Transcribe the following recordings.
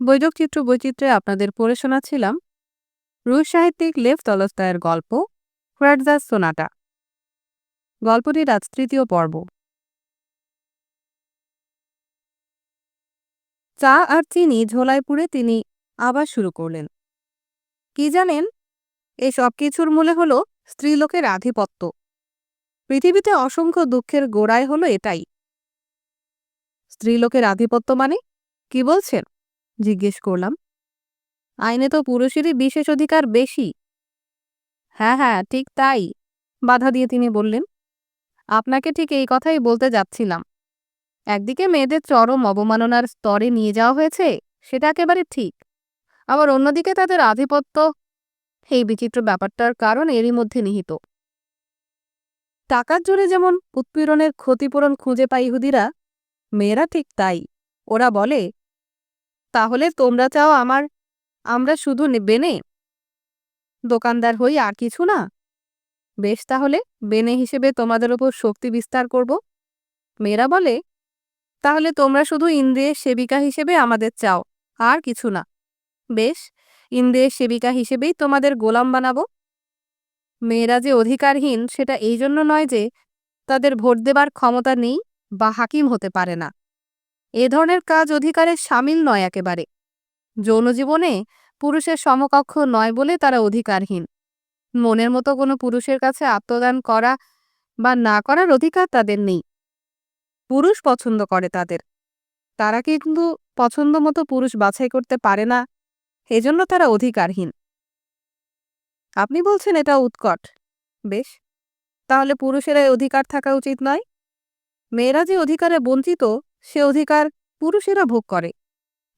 বৈযোগচিত্র বৈচিত্র্যে আপনাদের পড়ে শোনাচ্ছিলাম রুশ সাহিত্যিক লেভ তলস্তায়ের গল্প ফ্রাডজাস সোনাটা। গল্পটির আজ তৃতীয় পর্ব। চা আর চিনি ঝোলায় পুড়ে তিনি আবার শুরু করলেন। কি জানেন? এই সব কিছুর মূলে হল স্ত্রীলোকের আধিপত্য। পৃথিবীতে অসংখ্য দুঃখের গোড়ায় হলো এটাই। স্ত্রীলোকের আধিপত্য মানে? কি বলছেন? জিজ্ঞেস করলাম। আইনে তো পুরুষেরই বিশেষ অধিকার বেশি। হ্যাঁ হ্যাঁ ঠিক তাই, বাধা দিয়ে তিনি বললেন। আপনাকে ঠিক এই কথাই বলতে যাচ্ছিলাম। একদিকে মেয়েদের চরম অবমাননার স্তরে নিয়ে যাওয়া হয়েছে, সেটা একেবারে ঠিক। আবার অন্যদিকে তাদের আধিপত্য, এই বিচিত্র ব্যাপারটার কারণ এরই মধ্যে নিহিত। টাকার জোরে যেমন উৎপীড়নের ক্ষতিপূরণ খুঁজে পাই ইহুদিরা, মেয়েরা ঠিক তাই। ওরা বলে তাহলে তোমরা চাও আমার, আমরা শুধু বেনে? দোকানদার হই আর কিছু না। বেশ তাহলে, বেনে হিসেবে তোমাদের ওপর শক্তি বিস্তার করব। মেয়েরা বলে, তাহলে তোমরা শুধু ইন্দ্রিয়ের সেবিকা হিসেবে আমাদের চাও, আর কিছু না। বেশ ইন্দ্রিয়ের সেবিকা হিসেবেই তোমাদের গোলাম বানাবো। মেয়েরা যে অধিকারহীন, সেটা এই জন্য নয় যে, তাদের ভোট দেবার ক্ষমতা নেই বা হাকিম হতে পারে না। এ ধরনের কাজ অধিকারের সামিল নয় একেবারে। যৌন জীবনে পুরুষের সমকক্ষ নয় বলে তারা অধিকারহীন। মনের মতো কোনো পুরুষের কাছে আত্মদান করা বা না করার অধিকার তাদের নেই। পুরুষ পছন্দ করে তাদের। তারা কিন্তু পছন্দ মতো পুরুষ বাছাই করতে পারে না, এজন্য তারা অধিকারহীন। আপনি বলছেন এটা উৎকট। বেশ, তাহলে পুরুষেরা অধিকার থাকা উচিত নয়? মেয়েরা যে অধিকারে বঞ্চিত সে অধিকার পুরুষেরা ভোগ করে।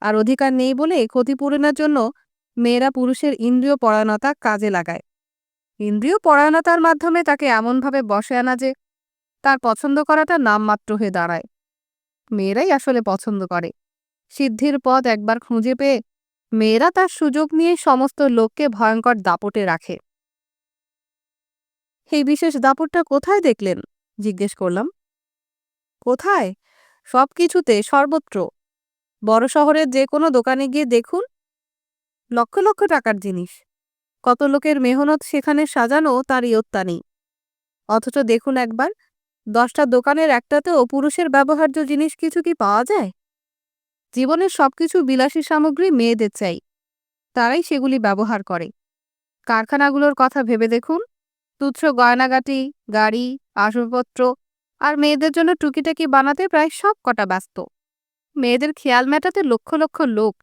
আর অধিকার নেই বলে ক্ষতিপূরণের জন্য মেয়েরা পুরুষের ইন্দ্রিয় পরায়ণতা কাজে লাগায়। ইন্দ্রিয় পরায়ণতার মাধ্যমে তাকে এমনভাবে বসে আনা যে তার পছন্দ করাটা নামমাত্র হয়ে দাঁড়ায়। মেয়েরাই আসলে পছন্দ করে। সিদ্ধির পথ একবার খুঁজে পেয়ে মেয়েরা তার সুযোগ নিয়ে সমস্ত লোককে ভয়ঙ্কর দাপটে রাখে। এই বিশেষ দাপটটা কোথায় দেখলেন? জিজ্ঞেস করলাম। কোথায়? সব কিছুতে সর্বত্র। বড় শহরের যে কোনো দোকানে গিয়ে দেখুন। লক্ষ লক্ষ টাকার জিনিস। কত লোকের মেহনত সেখানে সাজানো তার ইয়ত্তা নেই অথচ দেখুন একবার, দশটা দোকানের একটাতেও পুরুষের ব্যবহার্য জিনিস কিছু কি পাওয়া যায়? জীবনের সবকিছু বিলাসী সামগ্রী মেয়েদের চাই। তারাই সেগুলি ব্যবহার করে। কারখানাগুলোর কথা ভেবে দেখুন। তুচ্ছ গয়নাগাটি, গাড়ি, আসবাবপত্র আর মেয়েদের জন্য টুকিটাকি বানাতে প্রায় সব কটা ব্যস্ত। মেয়েদের খেয়াল মেটাতে লক্ষ লক্ষ লোক।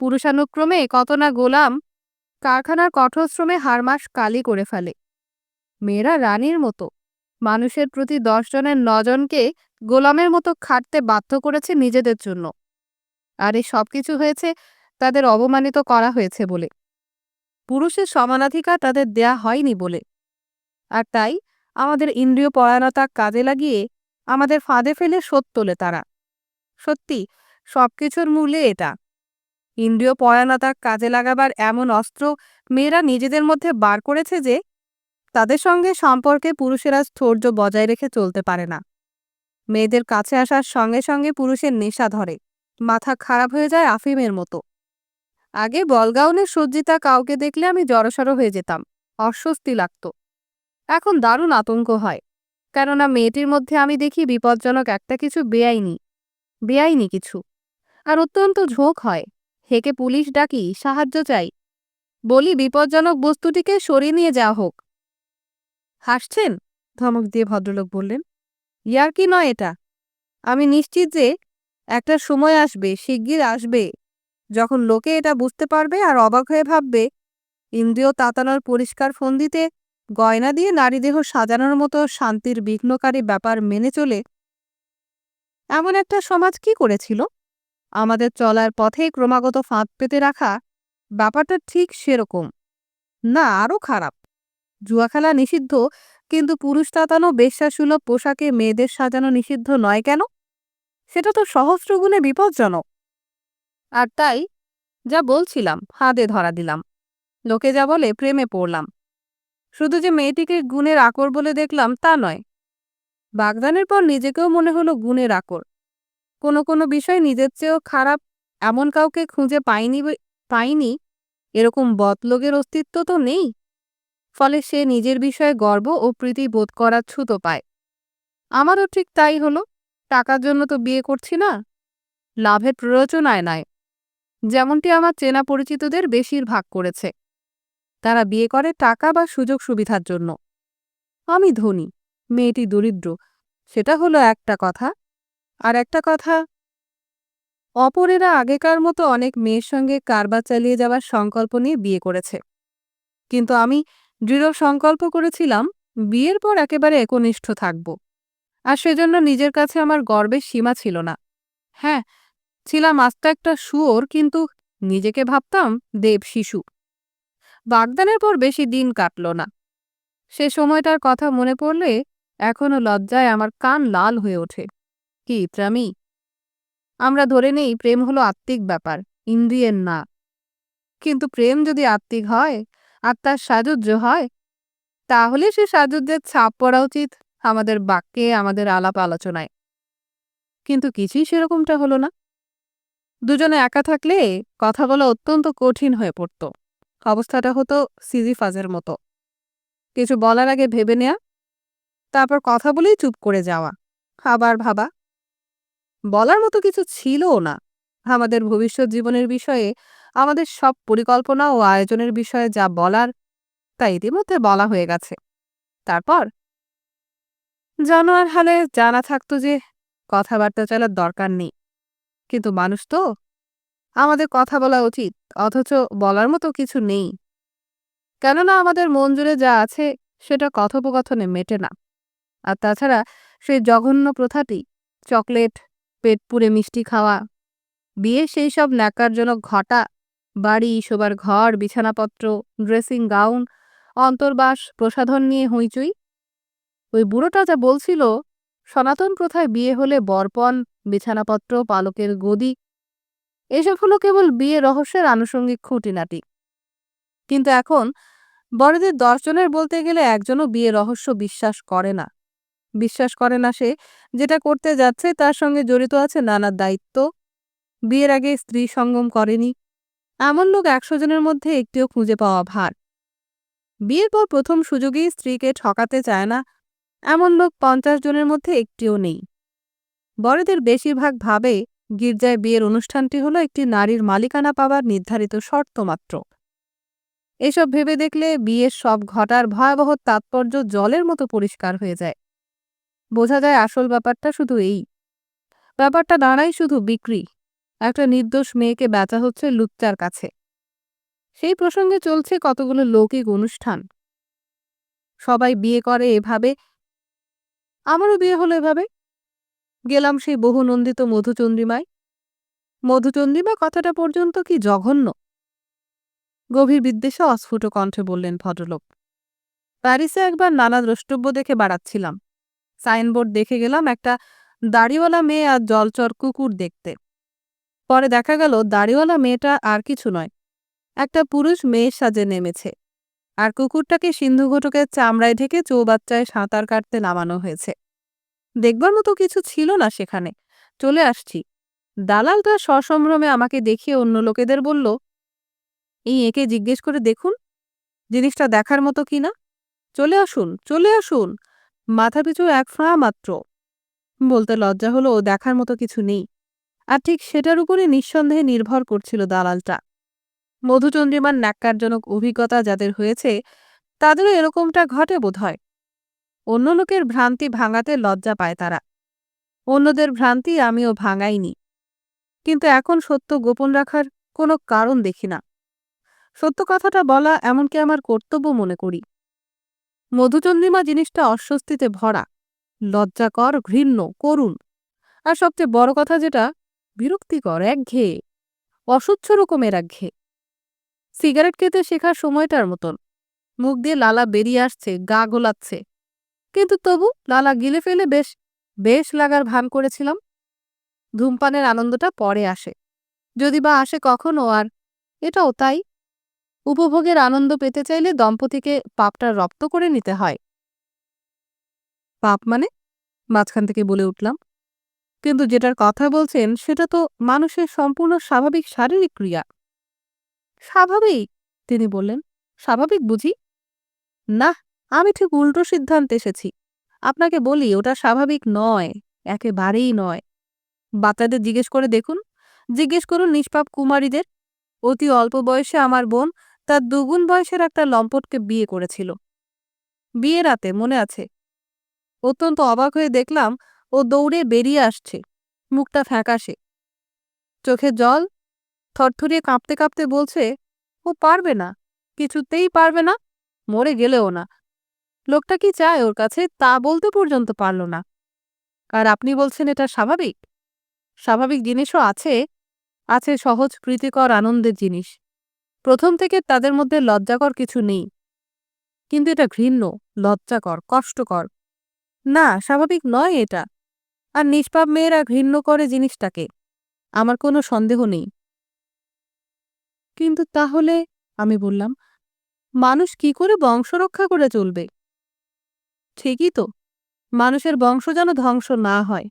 পুরুষানুক্রমে কত না গোলাম, কারখানার কঠোর শ্রমে হারমাস কালি করে ফেলে। মেয়েরা রানীর মতো। মানুষের প্রতি দশজনের নজনকে গোলামের মতো খাটতে বাধ্য করেছে নিজেদের জন্য। আর এই সব কিছু হয়েছে তাদের অবমানিত করা হয়েছে বলে। পুরুষের সমানাধিকার তাদের দেয়া হয়নি বলে। আর তাই আমাদের ইন্দ্রিয় পরায়ণতা কাজে লাগিয়ে আমাদের ফাঁদে ফেলে শোধ তোলে তারা। সত্যি, সবকিছুর মূলে এটা। ইন্দ্রিয় পরায়ণতা কাজে লাগাবার এমন অস্ত্র মেয়েরা নিজেদের মধ্যে বার করেছে যে, তাদের সঙ্গে সম্পর্কে পুরুষেরা স্থৈর্য বজায় রেখে চলতে পারে না। মেয়েদের কাছে আসার সঙ্গে সঙ্গে পুরুষের নেশা ধরে, মাথা খারাপ হয়ে যায় আফিমের মতো। আগে বলগাউনের সজ্জিতা কাউকে দেখলে আমি জড়সড় হয়ে যেতাম, অস্বস্তি লাগত। এখন দারুণ আতঙ্ক হয়। কেননা মেয়েটির মধ্যে আমি দেখি বিপজ্জনক একটা কিছু বেআইনি। বেআইনি কিছু। আর অত্যন্ত ঝোঁক হয়। হেকে পুলিশ ডাকি, সাহায্য চাই। বলি, বিপজ্জনক বস্তুটিকে সরিয়ে নিয়ে যাওয়া হোক। হাসছেন? ধমক দিয়ে ভদ্রলোক বললেন। ইয়ার কি নয় এটা? আমি নিশ্চিত যে একটা সময় আসবে, শিগগির আসবে, যখন লোকে এটা বুঝতে পারবে আর অবাক হয়ে ভাববে। ইন্দ্রিয় তাতানোর পরিষ্কার ফন্দিতে গয়না দিয়ে নারীদেহ সাজানোর মতো শান্তির বিঘ্নকারী ব্যাপার মেনে চলে এমন একটা সমাজ কি করেছিল? আমাদের চলার পথে ক্রমাগত ফাঁদ পেতে রাখা ব্যাপারটা ঠিক সেরকম। না, আরও খারাপ। জুয়া খেলা নিষিদ্ধ, কিন্তু পুরুষ তাতানো বেশ্যাসুলভ পোশাকে মেয়েদের সাজানো নিষিদ্ধ নয় কেন? সেটা তো সহস্রগুণে বিপজ্জনক। আর তাই যা বলছিলাম হাতে ধরা দিলাম। লোকে যা বলে, প্রেমে পড়লাম। শুধু যে মেয়েটিকে গুণের আকর বলে দেখলাম তা নয়। বাগদানের পর নিজেকেও মনে হলো গুণের আকর। কোনো কোনো বিষয় নিজের চেয়েও খারাপ, এমন কাউকে খুঁজে পাইনি পাইনি? এরকম বদলোকের অস্তিত্ব তো নেই। ফলে সে নিজের বিষয়ে গর্ব ও প্রীতি বোধ করার ছুতো পায়। আমারও ঠিক তাই হলো। টাকার জন্য তো বিয়ে করছি না। লাভের প্ররোচনায় নয়। যেমনটি আমার চেনা পরিচিতদের বেশিরভাগ করেছে। তারা বিয়ে করে টাকা বা সুযোগ সুবিধার জন্য। আমি ধনী, মেয়েটি দরিদ্র, সেটা হলো একটা কথা। আর একটা কথা, অপরেরা আগেকার মতো অনেক মেয়ের সঙ্গে কারবার চালিয়ে যাওয়ার সংকল্প নিয়ে বিয়ে করেছে। কিন্তু আমি দৃঢ় সংকল্প করেছিলাম, বিয়ের পর একেবারে একনিষ্ঠ থাকব। আর সেজন্য নিজের কাছে আমার গর্বের সীমা ছিল না। হ্যাঁ ছিলাম আস্ত একটা শুয়োর, কিন্তু নিজেকে ভাবতাম দেব শিশু। বাগদানের পর বেশি দিন কাটল না। সে সময়টার কথা মনে পড়লে এখনও লজ্জায় আমার কান লাল হয়ে ওঠে। কি ইত্রামি? আমরা ধরে নেই প্রেম হলো আত্মিক ব্যাপার, ইন্দ্রিয়ের না। কিন্তু প্রেম যদি আত্মিক হয়, আত্মার সাজুজ্য হয়, তাহলে সে সাজুজ্যের ছাপ পড়া উচিত আমাদের বাক্যে, আমাদের আলাপ আলোচনায়। কিন্তু কিছুই সেরকমটা হলো না। দুজনে একা থাকলে কথা বলা অত্যন্ত কঠিন হয়ে পড়ত। অবস্থাটা হতো সিজিফাজের মতো। কিছু বলার আগে ভেবে নেয়া, তারপর কথা বলেই চুপ করে যাওয়া, আবার ভাবা। বলার মতো কিছু ছিলও না। আমাদের ভবিষ্যৎ জীবনের বিষয়ে, আমাদের সব পরিকল্পনা ও আয়োজনের বিষয়ে যা বলার, তা ইতিমধ্যে বলা হয়ে গেছে। তারপর? জানোয়ার হালে জানা থাকতো যে, কথাবার্তা চলার দরকার নেই। কিন্তু মানুষ তো, আমাদের কথা বলা উচিত। অথচ বলার মতো কিছু নেই। কেননা আমাদের মন জুড়ে যা আছে, সেটা কথোপকথনে মেটে না। আর তাছাড়া সেই জঘন্য প্রথাটি, চকলেট, পেট পুড়ে মিষ্টি খাওয়া, বিয়ে সেই সব ন্যাকারজনক ঘটা, বাড়ি, শোবার ঘর, বিছানাপত্র, ড্রেসিং গাউন, অন্তর্বাস, প্রসাধন নিয়ে হইচই। ওই বুড়োটা যা বলছিল, সনাতন প্রথায় বিয়ে হলে বরপণ, বিছানাপত্র, পালকের গদি এসব হলো কেবল বিয়ে রহস্যের আনুষঙ্গিক খুঁটিনাটি। কিন্তু এখন বড়দের দশজনের বলতে গেলে একজনও বিয়ে রহস্য বিশ্বাস করে না। বিশ্বাস করে না সে যেটা করতে যাচ্ছে তার সঙ্গে জড়িত আছে নানা দায়িত্ব। বিয়ের আগে স্ত্রী সঙ্গম করেনি। এমন লোক একশো জনের মধ্যে একটিও খুঁজে পাওয়া ভার। বিয়ের পর প্রথম সুযোগেই স্ত্রীকে ঠকাতে চায় না। এমন লোক পঞ্চাশ জনের মধ্যে একটিও নেই। বড়দের বেশিরভাগ ভাবে গির্জায় বিয়ের অনুষ্ঠানটি হলো একটি নারীর মালিকানা পাওয়ার নির্ধারিত শর্ত মাত্র। এসব ভেবে দেখলে বিয়ের সব ঘটার ভয়াবহ তাৎপর্য জলের মতো পরিষ্কার হয়ে যায়। বোঝা যায় আসল ব্যাপারটা শুধু এই। ব্যাপারটা দাঁড়াই শুধু বিক্রি। একটা নির্দোষ মেয়েকে বেচা হচ্ছে লুচ্চার কাছে। সেই প্রসঙ্গে চলছে কতগুলো লৌকিক অনুষ্ঠান। সবাই বিয়ে করে এভাবে। আমারও বিয়ে হলো এভাবে। গেলাম সেই বহুনন্দিত মধুচন্দ্রিমায়। মধুচন্দ্রিমা কথাটা পর্যন্ত কি জঘন্য? গভীর বিদ্বেষে অস্ফুট কণ্ঠে বললেন ভদ্রলোক, প্যারিসে একবার নানা দ্রষ্টব্য দেখে বাড়াচ্ছিলাম। সাইনবোর্ড দেখে গেলাম একটা দাড়িওয়ালা মেয়ে আর জলচর কুকুর দেখতে। পরে দেখা গেল দাড়িওয়ালা মেয়েটা আর কিছু নয়, একটা পুরুষ মেয়ের সাজে নেমেছে। আর কুকুরটাকে সিন্ধু ঘটকের চামড়ায় ঢেকে চৌবাচ্চায় সাঁতার কাটতে নামানো হয়েছে। দেখবার মতো কিছু ছিল না সেখানে। চলে আসছি। দালালটা সসম্ভ্রমে আমাকে দেখিয়ে অন্য লোকেদের বলল, এই একে জিজ্ঞেস করে দেখুন, জিনিসটা দেখার মতো কিনা চলে আসুন চলে আসুন। মাথাপিছু এক ফ্রাঁ মাত্র। বলতে লজ্জা হলো ও দেখার মতো কিছু নেই। আর ঠিক সেটার উপরে নিঃসন্দেহে নির্ভর করছিল দালালটা। মধুচন্দ্রিমার ন্যাক্কারজনক অভিজ্ঞতা যাদের হয়েছে, তাদেরও এরকমটা ঘটে বোধহয়। অন্য লোকের ভ্রান্তি ভাঙাতে লজ্জা পায় তারা। অন্যদের ভ্রান্তি আমিও ভাঙাইনি। কিন্তু এখন সত্য গোপন রাখার কোনো কারণ দেখি না। সত্য কথাটা বলা এমনকি আমার কর্তব্য মনে করি। মধুচন্দ্রিমা জিনিসটা অস্বস্তিতে ভরা। লজ্জাকর, ঘৃণ্য, করুণ। আর সবচেয়ে বড় কথা যেটা, বিরক্তিকর, একঘেয়ে। অসহ্য রকমের একঘেয়ে। সিগারেট খেতে শেখার সময়টার মতন। মুখ দিয়ে লালা বেরিয়ে আসছে, গা গোলাচ্ছে। কিন্তু তবু লালা গিলে ফেলে বেশ বেশ লাগার ভান করেছিলাম। ধূমপানের আনন্দটা পরে আসে। যদি বা আসে কখনো আর এটাও তাই। উপভোগের আনন্দ পেতে চাইলে দম্পতিকে পাপটা রপ্ত করে নিতে হয়। পাপ মানে? মাঝখান থেকে বলে উঠলাম। কিন্তু যেটার কথা বলছেন সেটা তো মানুষের সম্পূর্ণ স্বাভাবিক শারীরিক ক্রিয়া। স্বাভাবিক? তিনি বললেন। স্বাভাবিক বুঝি? না আমি ঠিক উল্টো সিদ্ধান্তে এসেছি। আপনাকে বলি, ওটা স্বাভাবিক নয়, একেবারেই নয়। বাচ্চাদের জিজ্ঞেস করে দেখুন। জিজ্ঞেস করুন নিষ্পাপ কুমারীদের। অতি অল্প বয়সে আমার বোন তার দুগুণ বয়সের একটা লম্পটকে বিয়ে করেছিল। বিয়ে রাতে মনে আছে। অত্যন্ত অবাক হয়ে দেখলাম, ও দৌড়ে বেরিয়ে আসছে। মুখটা ফ্যাকাশে। চোখে জল। থরথরিয়ে কাঁপতে কাঁপতে বলছে, ও পারবে না। কিছুতেই পারবে না। মরে গেলেও না। লোকটা কি চায় ওর কাছে তা বলতে পর্যন্ত পারল না। আর আপনি বলছেন এটা স্বাভাবিক? স্বাভাবিক জিনিসও আছে আছে সহজ, প্রীতিকর, আনন্দের জিনিস। প্রথম থেকে তাদের মধ্যে লজ্জাকর কিছু নেই। কিন্তু এটা ঘৃণ্য, লজ্জাকর, কষ্টকর। না, স্বাভাবিক নয় এটা। আর নিষ্পাপ মেয়েরা ঘৃণ্য করে জিনিসটাকে। আমার কোনো সন্দেহ নেই। কিন্তু তাহলে, আমি বললাম, মানুষ কি করে বংশ রক্ষা করে চলবে? ঠিকই তো। মানুষের বংশ যেন ধ্বংস না হয়।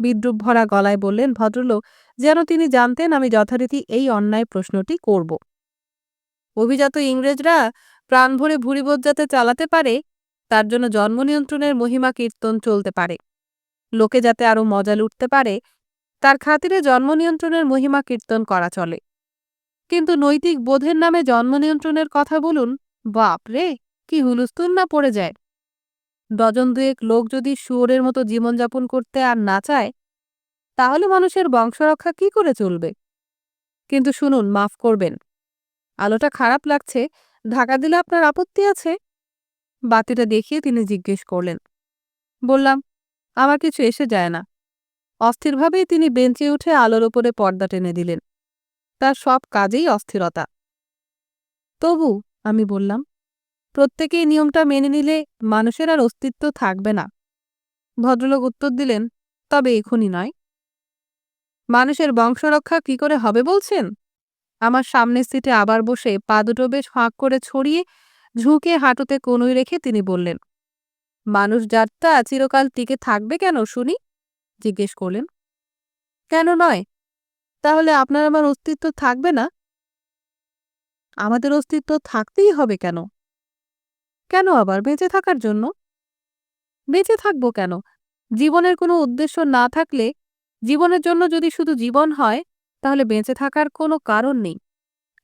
বিদ্রুপ ভরা গলায় বললেন ভদ্রলোক, যেন তিনি জানতেন আমি যথারীতি এই অন্যায় প্রশ্নটি করব। অভিজাত ইংরেজরা প্রাণ ভরে ভুরিবোধ যাতে চালাতে পারে, তার জন্য জন্ম নিয়ন্ত্রণের মহিমা কীর্তন চলতে পারে। লোকে যাতে আরও মজা লুটতে পারে, তার খাতিরে জন্ম নিয়ন্ত্রণের মহিমা কীর্তন করা চলে। কিন্তু নৈতিক বোধের নামে জন্ম নিয়ন্ত্রণের কথা বলুন বাপ রে কি হুলুস্তুল না পড়ে যায়। ডজন দুয়েক লোক যদি শুয়োরের মতো জীবনযাপন করতে আর না চায়, তাহলে মানুষের বংশরক্ষা কি করে চলবে? কিন্তু শুনুন, মাফ করবেন। আলোটা খারাপ লাগছে, ঢাকা দিলে আপনার আপত্তি আছে? বাতিটা দেখিয়ে তিনি জিজ্ঞেস করলেন। বললাম, আমার কিছু এসে যায় না। অস্থিরভাবেই তিনি বেঞ্চে উঠে আলোর ওপরে পর্দা টেনে দিলেন। তার সব কাজেই অস্থিরতা। তবু, আমি বললাম প্রত্যেকেই নিয়মটা মেনে নিলে মানুষের আর অস্তিত্ব থাকবে না। ভদ্রলোক উত্তর দিলেন, তবে এখনই নয়। মানুষের বংশরক্ষা কি করে হবে বলছেন? আমার সামনের সিটে আবার বসে পা দুটো বেশ ফাঁক করে ছড়িয়ে ঝুঁকে হাঁটুতে কনুই রেখে তিনি বললেন, মানুষ জাতটা চিরকাল টিকে থাকবে কেন শুনি? জিজ্ঞেস করলেন, কেন নয়? তাহলে আপনার আমার অস্তিত্ব থাকবে না? আমাদের অস্তিত্ব থাকতেই হবে কেন? কেন আবার বেঁচে থাকার জন্য? বেঁচে থাকব কেন? জীবনের কোনো উদ্দেশ্য না থাকলে জীবনের জন্য যদি শুধু জীবন হয়, তাহলে বেঁচে থাকার কোনো কারণ নেই।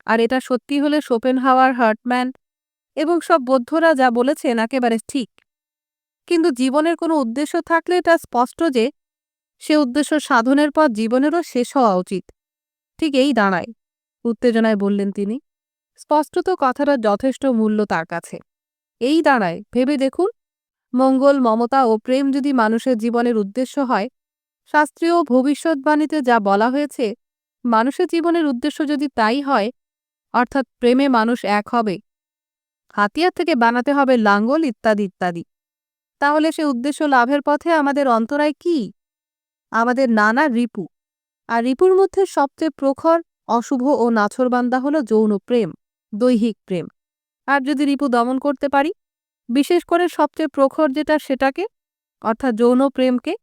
আর এটা সত্যি হলে শোপেন হাওয়ার হার্টম্যান এবং সব বৌদ্ধরা যা বলেছেন একেবারে ঠিক। কিন্তু জীবনের কোনো উদ্দেশ্য থাকলে এটা স্পষ্ট যে সে উদ্দেশ্য সাধনের পর জীবনেরও শেষ হওয়া উচিত। ঠিক এই দাঁড়ায়, উত্তেজনায় বললেন তিনি। স্পষ্টত কথাটা যথেষ্ট মূল্য তার কাছে। এই দাঁড়ায়, ভেবে দেখুন। মঙ্গল, মমতা ও প্রেম যদি মানুষের জীবনের উদ্দেশ্য হয়, শাস্ত্রীয় ভবিষ্যৎবাণীতে যা বলা হয়েছে, মানুষের জীবনের উদ্দেশ্য যদি তাই হয়, অর্থাৎ প্রেমে মানুষ এক হবে, হাতিয়ার থেকে বানাতে হবে লাঙ্গল ইত্যাদি ইত্যাদি, তাহলে সে উদ্দেশ্য লাভের পথে আমাদের অন্তরায় কি? আমাদের নানা রিপু। আর রিপুর মধ্যে সবচেয়ে প্রখর, অশুভ ও নাছরবান্দা হল যৌন প্রেম, দৈহিক প্রেম। আর যদি রিপু দমন করতে পারি, বিশেষ করে সবচেয়ে প্রখর যেটা সেটাকে, অর্থাৎ যৌন প্রেমকে,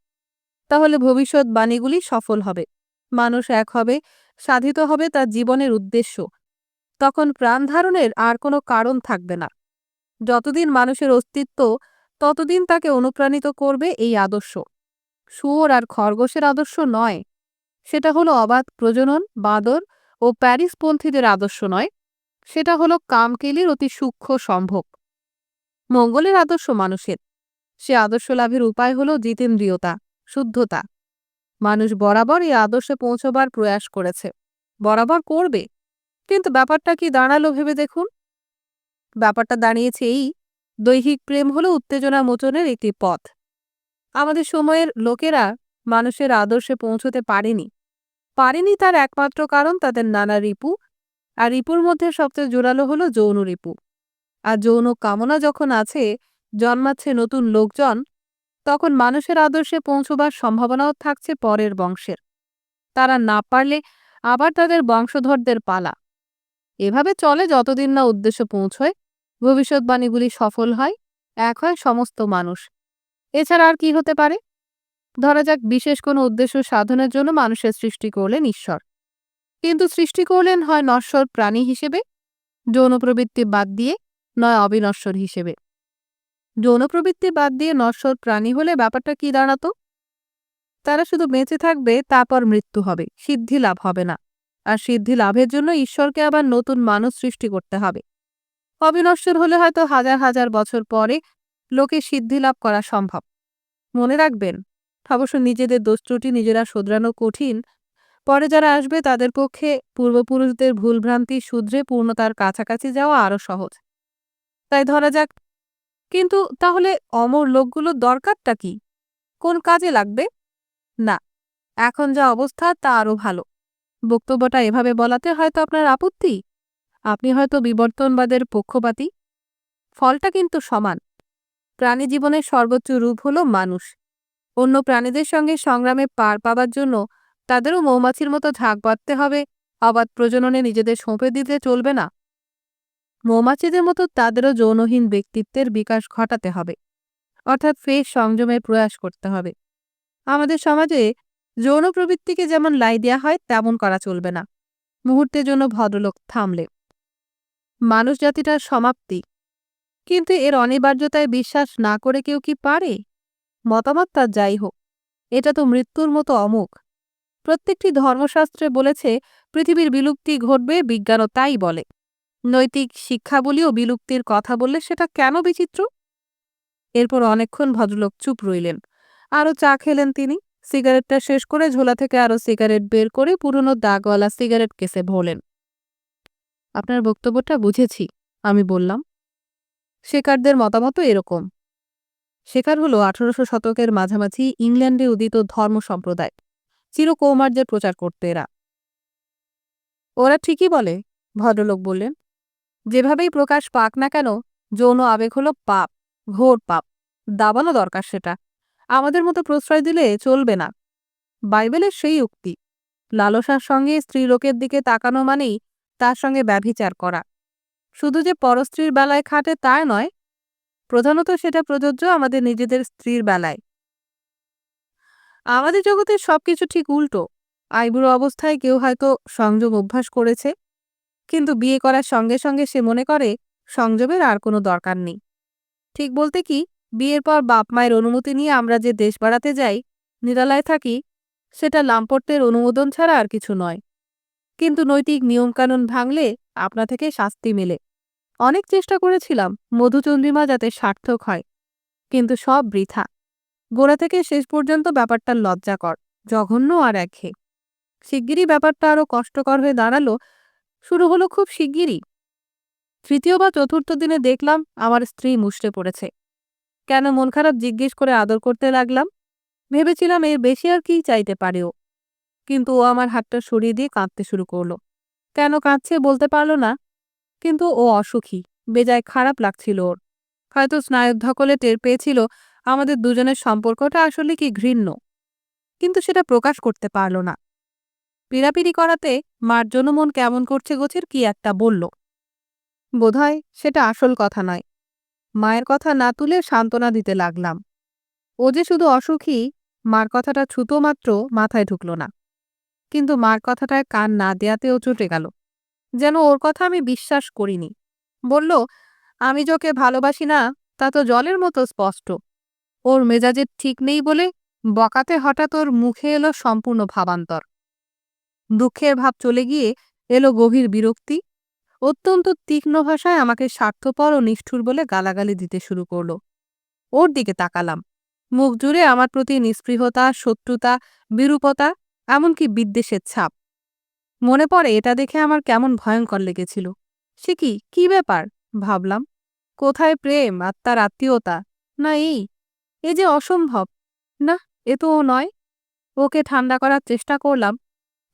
তাহলে ভবিষ্যৎ বাণীগুলি সফল হবে। মানুষ এক হবে, সাধিত হবে তার জীবনের উদ্দেশ্য। তখন প্রাণ ধারণের আর কোনো কারণ থাকবে না। যতদিন মানুষের অস্তিত্ব, ততদিন তাকে অনুপ্রাণিত করবে এই আদর্শ। শুয়োর আর খরগোশের আদর্শ নয়। সেটা হলো অবাধ প্রজনন, বাদর ও প্যারিসপন্থীদের আদর্শ নয়। সেটা হলো কামকেলির অতি সূক্ষ্ম সম্ভব মঙ্গলের আদর্শ মানুষের। সে আদর্শ লাভের উপায় হল জিতেন্দ্রিয়তা, শুদ্ধতা। মানুষ বরাবর এই আদর্শে পৌঁছবার প্রয়াস করেছে। বরাবর করবে। কিন্তু ব্যাপারটা কি দাঁড়াল ভেবে দেখুন। ব্যাপারটা দাঁড়িয়েছে এই, দৈহিক প্রেম হলো উত্তেজনা মোচনের একটি পথ। আমাদের সময়ের লোকেরা মানুষের আদর্শে পৌঁছতে পারেনি। পারেনি তার একমাত্র কারণ তাদের নানা রিপু আর রিপুর মধ্যে সবচেয়ে জোরালো হলো যৌন রিপু। আর যৌন কামনা যখন আছে, জন্মাচ্ছে নতুন লোকজন, তখন মানুষের আদর্শে পৌঁছবার সম্ভাবনাও থাকছে পরের বংশের। তারা না পারলে আবার তাদের বংশধরদের পালা। এভাবে চলে যতদিন না উদ্দেশ্য পৌঁছয়, ভবিষ্যৎবাণীগুলি সফল হয়, এক হয় সমস্ত মানুষ। এছাড়া আর কি হতে পারে? ধরা যাক বিশেষ কোনো উদ্দেশ্য সাধনের জন্য মানুষের সৃষ্টি করলেন ঈশ্বর। কিন্তু সৃষ্টি করলেন হয় নশ্বর প্রাণী হিসেবে যৌন প্রবৃত্তি বাদ দিয়ে নয় অবিনশ্বর হিসেবে। যৌন প্রবৃত্তি বাদ দিয়ে নশ্বর প্রাণী হলে ব্যাপারটা কি দাঁড়াতো? তারা শুধু বেঁচে থাকবে, তারপর মৃত্যু হবে, সিদ্ধি লাভ হবে না। আর সিদ্ধি লাভের জন্য ঈশ্বরকে আবার নতুন মানুষ সৃষ্টি করতে হবে। অবিনশ্বর হলে হয়তো হাজার হাজার বছর পরে লোকে সিদ্ধি লাভ করা সম্ভব। মনে রাখবেন, অবশ্য নিজেদের দোষ ত্রুটি নিজেরা শোধরানো কঠিন পরে যারা আসবে তাদের পক্ষে পূর্বপুরুষদের ভুলভ্রান্তি শুধরে পূর্ণতার কাছাকাছি যাওয়া আরও সহজ। তাই ধরা যাক। কিন্তু তাহলে অমর লোকগুলোর দরকারটা কি? কোন কাজে লাগবে? না, এখন যা অবস্থা তা আরও ভালো। বক্তব্যটা এভাবে বলাতে হয়তো আপনার আপত্তি? আপনি হয়তো বিবর্তনবাদের পক্ষপাতী। ফলটা কিন্তু সমান। প্রাণী জীবনের সর্বোচ্চ রূপ হল মানুষ। অন্য প্রাণীদের সঙ্গে সংগ্রামে পার পাবার জন্য তাদেরও মৌমাছির মতো ঝাঁক বাঁধতে হবে, অবাধ প্রজননে নিজেদের সঁপে দিতে চলবে না। মৌমাছিদের মতো তাদেরও যৌনহীন ব্যক্তিত্বের বিকাশ ঘটাতে হবে, অর্থাৎ ফেস সংযমের প্রয়াস করতে হবে। আমাদের সমাজে যৌন প্রবৃত্তিকে যেমন লাই দেওয়া হয়, তেমন করা চলবে না। মুহূর্তের জন্য ভদ্রলোক থামলে। মানুষ জাতিটার সমাপ্তি। কিন্তু এর অনিবার্যতায় বিশ্বাস না করে কেউ কি পারে? মতামত তার যাই হোক, এটা তো মৃত্যুর মতো অমুক প্রত্যেকটি ধর্মশাস্ত্রে বলেছে, পৃথিবীর বিলুপ্তি ঘটবে, বিজ্ঞানও তাই বলে। নৈতিক শিক্ষাবলীও বিলুপ্তির কথা বললে সেটা কেন বিচিত্র? এরপর অনেকক্ষণ ভদ্রলোক চুপ রইলেন। আরও চা খেলেন তিনি। সিগারেটটা শেষ করে ঝোলা থেকে আরও সিগারেট বের করে পুরনো দাগওয়ালা সিগারেট কেসে ভোলেন আপনার বক্তব্যটা বুঝেছি, আমি বললাম। শেখারদের মতামতও এরকম। শেখার হলো আঠারোশো শতকের মাঝামাঝি ইংল্যান্ডে উদিত ধর্ম সম্প্রদায়। চিরকৌমার্যের প্রচার করতে এরা। ওরা ঠিকই বলে, ভদ্রলোক বললেন, যেভাবেই প্রকাশ পাক না কেন, যৌন আবেগ হলো পাপ, ঘোর পাপ। দাবানো দরকার সেটা। আমাদের মতো প্রশ্রয় দিলে চলবে না। বাইবেলের সেই উক্তি, লালসার সঙ্গে স্ত্রীলোকের দিকে তাকানো মানেই তার সঙ্গে ব্যভিচার করা। শুধু যে পরস্ত্রীর বেলায় খাটে তা নয়, প্রধানত সেটা প্রযোজ্য আমাদের নিজেদের স্ত্রীর বেলায়। আমাদের জগতে সবকিছু ঠিক উল্টো। আইবুড়ো অবস্থায় কেউ হয়তো সংযম অভ্যাস করেছে, কিন্তু বিয়ে করার সঙ্গে সঙ্গে সে মনে করে সংযমের আর কোনো দরকার নেই। ঠিক বলতে কি, বিয়ের পর বাপ মায়ের অনুমতি নিয়ে আমরা যে দেশ বেড়াতে যাই, নিরালায় থাকি, সেটা লাম্পট্যের অনুমোদন ছাড়া আর কিছু নয়। কিন্তু নৈতিক নিয়মকানুন ভাঙলে আপনা থেকে শাস্তি মেলে। অনেক চেষ্টা করেছিলাম মধুচন্দ্রিমা যাতে সার্থক হয়, কিন্তু সব বৃথা। গোড়া থেকে শেষ পর্যন্ত ব্যাপারটা লজ্জাকর জঘন্য আর একঘে। শিগগিরই ব্যাপারটা আরও কষ্টকর হয়ে দাঁড়াল, শুরু হলো খুব শিগগিরই। তৃতীয় বা চতুর্থ দিনে দেখলাম আমার স্ত্রী মুষড়ে পড়েছে। কেন মন খারাপ জিজ্ঞেস করে আদর করতে লাগলাম? ভেবেছিলাম এর বেশি আর কি চাইতে পারে ও। কিন্তু ও আমার হাতটা সরিয়ে দিয়ে কাঁদতে শুরু করল। কেন কাঁদছে বলতে পারল না, কিন্তু ও অসুখী, বেজায় খারাপ লাগছিল ওর। হয়তো স্নায়ুধকলে টের পেয়েছিল আমাদের দুজনের সম্পর্কটা আসলে কি ঘৃণ্য? কিন্তু সেটা প্রকাশ করতে পারল না। পিড়াপিড়ি করাতে মার জন্য মন কেমন করছে গোছের কি একটা বলল। বোধহয় সেটা আসল কথা নয়। মায়ের কথা না তুলে সান্ত্বনা দিতে লাগলাম। ও যে শুধু অসুখী, মার কথাটা ছুতো মাত্র মাথায় ঢুকল না। কিন্তু মার কথাটায় কান না দেয়াতেও চটে গেল। যেন ওর কথা আমি বিশ্বাস করিনি। বলল, আমি যোকে ভালোবাসি না, তা তো জলের মতো স্পষ্ট। ওর মেজাজের ঠিক নেই বলে বকাতে হঠাৎ ওর মুখে এলো সম্পূর্ণ ভাবান্তর। দুঃখের ভাব চলে গিয়ে এলো গভীর বিরক্তি। অত্যন্ত তীক্ষ্ণ ভাষায় আমাকে স্বার্থপর ও নিষ্ঠুর বলে গালাগালি দিতে শুরু করল। ওর দিকে তাকালাম। মুখ জুড়ে আমার প্রতি নিস্পৃহতা, শত্রুতা, বিরূপতা, এমনকি বিদ্বেষের ছাপ। মনে পড়ে এটা দেখে আমার কেমন ভয়ঙ্কর লেগেছিল। সে কি? কি ব্যাপার? ভাবলাম। কোথায় প্রেম, আত্মার আত্মীয়তা? না এই এ যে অসম্ভব। না, এ তো ও নয়। ওকে ঠান্ডা করার চেষ্টা করলাম,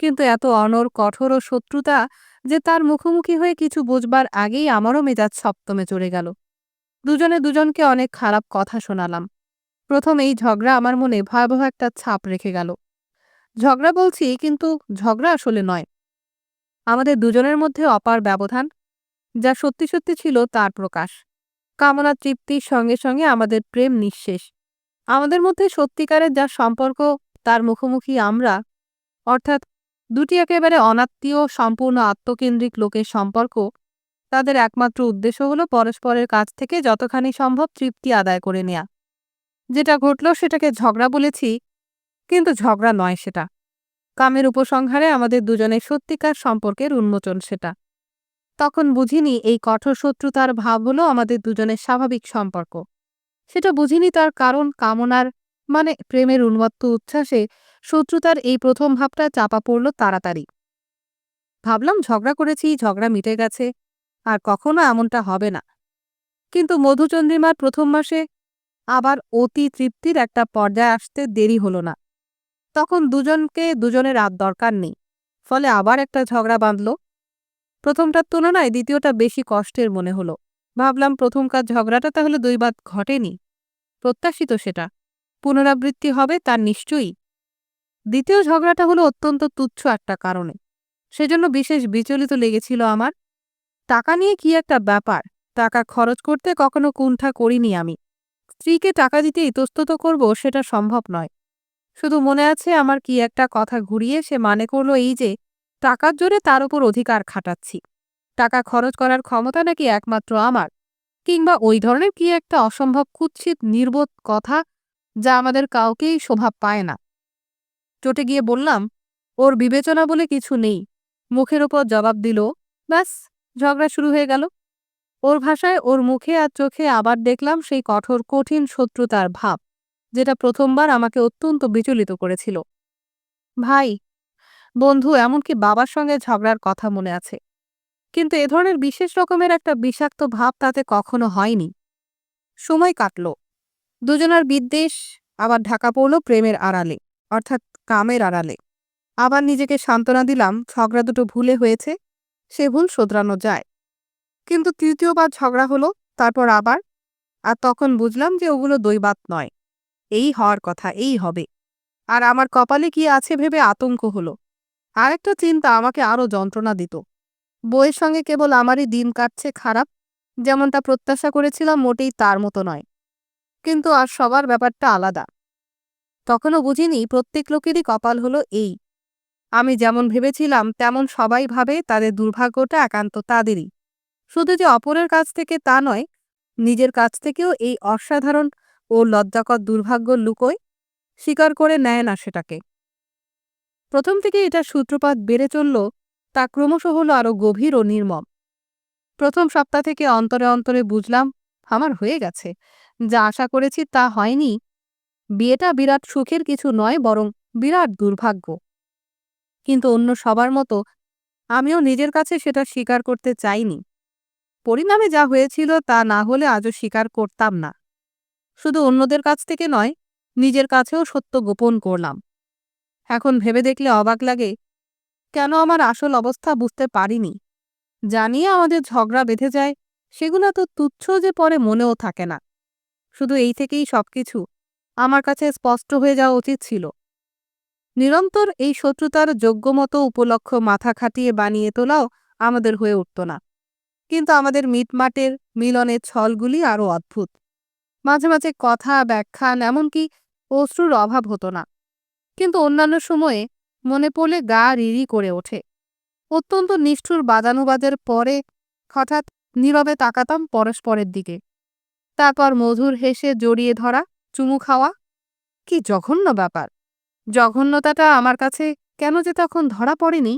কিন্তু এত অনর কঠোর ও শত্রুতা যে তার মুখোমুখি হয়ে কিছু বুঝবার আগেই আমারও মেজাজ সপ্তমে চড়ে গেল। দুজনে দুজনকে অনেক খারাপ কথা শোনালাম। প্রথম এই ঝগড়া আমার মনে ভয়াবহ একটা ছাপ রেখে গেল। ঝগড়া বলছি, কিন্তু ঝগড়া আসলে নয়। আমাদের দুজনের মধ্যে অপার ব্যবধান, যা সত্যি সত্যি ছিল তার প্রকাশ। কামনা, তৃপ্তির সঙ্গে সঙ্গে আমাদের প্রেম নিঃশেষ। আমাদের মধ্যে সত্যিকারের যা সম্পর্ক, তার মুখোমুখি আমরা, অর্থাৎ দুটি একেবারে অনাত্মীয়, সম্পূর্ণ আত্মকেন্দ্রিক লোকের সম্পর্ক, তাদের একমাত্র উদ্দেশ্য হলো পরস্পরের কাছ থেকে যতখানি সম্ভব তৃপ্তি আদায় করে নেয়া। যেটা ঘটল সেটাকে ঝগড়া বলেছি, কিন্তু ঝগড়া নয় সেটা। কামের উপসংহারে আমাদের দুজনের সত্যিকার সম্পর্কের উন্মোচন সেটা। তখন বুঝিনি এই কঠোর শত্রুতার ভাব হলো আমাদের দুজনের স্বাভাবিক সম্পর্ক। সেটা বুঝিনি তার কারণ, কামনার মানে প্রেমের উন্মত্ত উচ্ছ্বাসে শত্রুতার এই প্রথম ভাবটা চাপা পড়ল তাড়াতাড়ি। ভাবলাম ঝগড়া করেছি, ঝগড়া মিটে গেছে, আর কখনো এমনটা হবে না। কিন্তু মধুচন্দ্রিমার প্রথম মাসে আবার অতি তৃপ্তির একটা পর্যায়ে আসতে দেরি হলো না। তখন দুজনকে, দুজনের আর দরকার নেই, ফলে আবার একটা ঝগড়া বাঁধল। প্রথমটার তুলনায় দ্বিতীয়টা বেশি কষ্টের মনে হলো। ভাবলাম প্রথমকার ঝগড়াটা তাহলে দুইবার ঘটেনি। প্রত্যাশিত সেটা। পুনরাবৃত্তি হবে তার নিশ্চয়ই। দ্বিতীয় ঝগড়াটা হলো অত্যন্ত তুচ্ছ একটা কারণে। সেজন্য বিশেষ বিচলিত লেগেছিল আমার। টাকা নিয়ে কি একটা ব্যাপার, টাকা খরচ করতে কখনো কুণ্ঠা করিনি আমি। স্ত্রীকে টাকা দিতে ইতস্তত করব সেটা সম্ভব নয়। শুধু মনে আছে আমার কি একটা কথা ঘুরিয়ে সে মানে করল এই যে, টাকার জোরে তার উপর অধিকার খাটাচ্ছি। টাকা খরচ করার ক্ষমতা নাকি একমাত্র আমার? কিংবা ওই ধরনের কি একটা অসম্ভব কুৎসিত, নির্বোধ কথা যা আমাদের কাউকেই শোভা পায় না? চটে গিয়ে বললাম, ওর বিবেচনা বলে কিছু নেই। মুখের ওপর জবাব দিল, ব্যাস, ঝগড়া শুরু হয়ে গেল। ওর ভাষায় ওর মুখে আর চোখে আবার দেখলাম সেই কঠোর, কঠিন শত্রুতার ভাব, যেটা প্রথমবার আমাকে অত্যন্ত বিচলিত করেছিল। ভাই, বন্ধু, এমনকি বাবার সঙ্গে ঝগড়ার কথা মনে আছে। কিন্তু এ ধরনের বিশেষ রকমের একটা বিষাক্ত ভাব তাতে কখনো হয়নি। সময় কাটল। দুজনার বিদ্বেষ, আবার ঢাকা পড়ল প্রেমের আড়ালে, অর্থাৎ কামের আড়ালে। আবার নিজেকে সান্ত্বনা দিলাম, ঝগড়া দুটো ভুলে হয়েছে, সে ভুল শোধরানো যায়। কিন্তু তৃতীয়বার ঝগড়া হলো, তারপর আবার, আর তখন বুঝলাম যে ওগুলো দৈবাত নয়। এই হওয়ার কথা, এই হবে। আর আমার কপালে কি আছে ভেবে আতঙ্ক হলো। আরেকটা চিন্তা আমাকে আরও যন্ত্রণা দিত। বইয়ের সঙ্গে কেবল আমারই দিন কাটছে খারাপ, যেমনটা প্রত্যাশা করেছিলাম মোটেই তার মতো নয়। কিন্তু আর সবার ব্যাপারটা আলাদা। তখনও বুঝিনি প্রত্যেক লোকেরই কপাল হলো এই। আমি যেমন ভেবেছিলাম তেমন সবাই ভাবে তাদের দুর্ভাগ্যটা একান্ত তাদেরই। শুধু যে অপরের কাছ থেকে তা নয়, নিজের কাছ থেকেও এই অসাধারণ ও লজ্জাকর দুর্ভাগ্য লুকোয়, স্বীকার করে নেয় না সেটাকে। প্রথম থেকে এটা সূত্রপাত বেড়ে চলল তা ক্রমশ হলো আরও গভীর ও নির্মম। প্রথম সপ্তাহ থেকে অন্তরে অন্তরে বুঝলাম, আমার হয়ে গেছে। যা আশা করেছি তা হয়নি। বিয়েটা বিরাট সুখের কিছু নয়, বরং বিরাট দুর্ভাগ্য। কিন্তু অন্য সবার মতো আমিও নিজের কাছে সেটা স্বীকার করতে চাইনি। পরিণামে যা হয়েছিল তা না হলে আজও স্বীকার করতাম না। শুধু অন্যদের কাছ থেকে নয়, নিজের কাছেও সত্য গোপন করলাম। এখন ভেবে দেখলে অবাক লাগে কেন আমার আসল অবস্থা বুঝতে পারিনি? জানিয়ে আমাদের ঝগড়া বেঁধে যায়, সেগুলো তো তুচ্ছ যে পরে মনেও থাকে না। শুধু এই থেকেই সবকিছু আমার কাছে স্পষ্ট হয়ে যাওয়া উচিত ছিল। নিরন্তর এই শত্রুতার যোগ্যমতো উপলক্ষ মাথা খাটিয়ে বানিয়ে তোলাও আমাদের হয়ে উঠত না। কিন্তু আমাদের মিটমাটের, মিলনের ছলগুলি আরও অদ্ভুত। মাঝে মাঝে কথা, ব্যাখ্যান এমনকি অশ্রুর অভাব হতো না। কিন্তু অন্যান্য সময়ে মনে পড়লে গা রিরি করে ওঠে। অত্যন্ত নিষ্ঠুর বাদানুবাদের পরে হঠাৎ নীরবে তাকাতাম পরস্পরের দিকে। তারপর মধুর হেসে জড়িয়ে ধরা, চুমু খাওয়া। কি জঘন্য ব্যাপার। জঘন্যতাটা আমার কাছে কেন যে তখন ধরা পড়েনি?